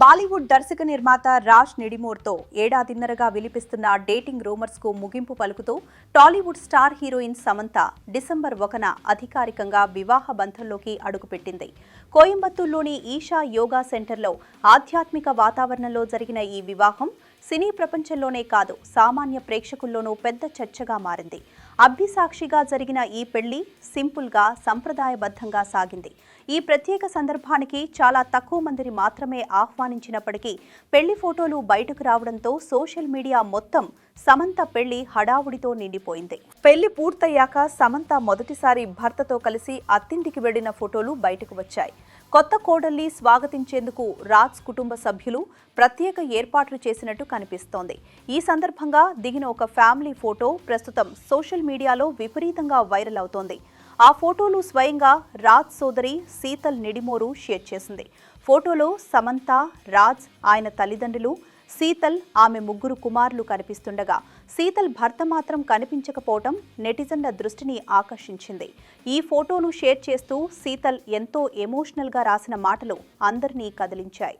బాలీవుడ్ దర్శక నిర్మాత రాజ్ నిడిమోర్తో ఏడాదిన్నరగా విలిపిస్తున్న డేటింగ్ రూమర్స్కు ముగింపు పలుకుతూ Tollywood star heroine Samantha December ఒకన అధికారికంగా వివాహ బంధంలోకి అడుగుపెట్టింది. కోయంబత్తూర్లోని ఈషా యోగా సెంటర్లో ఆధ్యాత్మిక వాతావరణంలో జరిగిన ఈ వివాహం సినీ ప్రపంచంలోనే కాదు సామాన్య ప్రేక్షకుల్లోనూ పెద్ద చర్చగా మారింది. అభ్యసాక్షిగా జరిగిన ఈ పెళ్ళి సింపుల్గా సంప్రదాయబద్ధంగా సాగింది. ఈ ప్రత్యేక సందర్భానికి చాలా తక్కువ మందిని మాత్రమే ఆహ్వానించినప్పటికీ పెళ్ళి ఫోటోలు బయటకు రావడంతో సోషల్ మీడియా మొత్తం సమంత పెళ్ళి హడావుడితో నిండిపోయింది. పెళ్ళి పూర్తయ్యాక సమంత మొదటిసారి భర్తతో కలిసి అత్తింటికి వెళ్ళిన ఫోటోలు బయటకు వచ్చాయి. కొత్త కోడల్ని స్వాగతించేందుకు రాజ్ కుటుంబ సభ్యులు ప్రత్యేక ఏర్పాట్లు చేసినట్టు కనిపిస్తోంది. ఈ సందర్భంగా దిగిన ఒక ఫ్యామిలీ ఫోటో ప్రస్తుతం సోషల్ మీడియాలో విపరీతంగా వైరల్ అవుతోంది. ఆ ఫోటోలు స్వయంగా రాజ్ సోదరి శీతల్ నిడిమోరు షేర్ చేసింది. ఫోటోలో సమంత రాజ్ ఆయన తల్లిదండ్రులు సీతల్ ఆమె ముగ్గురు కుమారులు కనిపిస్తుండగా సీతల్ భర్త మాత్రం కనిపించకపోవటం నెటిజన్ల దృష్టిని ఆకర్షించింది. ఈ ఫోటోను షేర్ చేస్తూ సీతల్ ఎంతో ఎమోషనల్గా రాసిన మాటలు అందరినీ కదిలించాయి.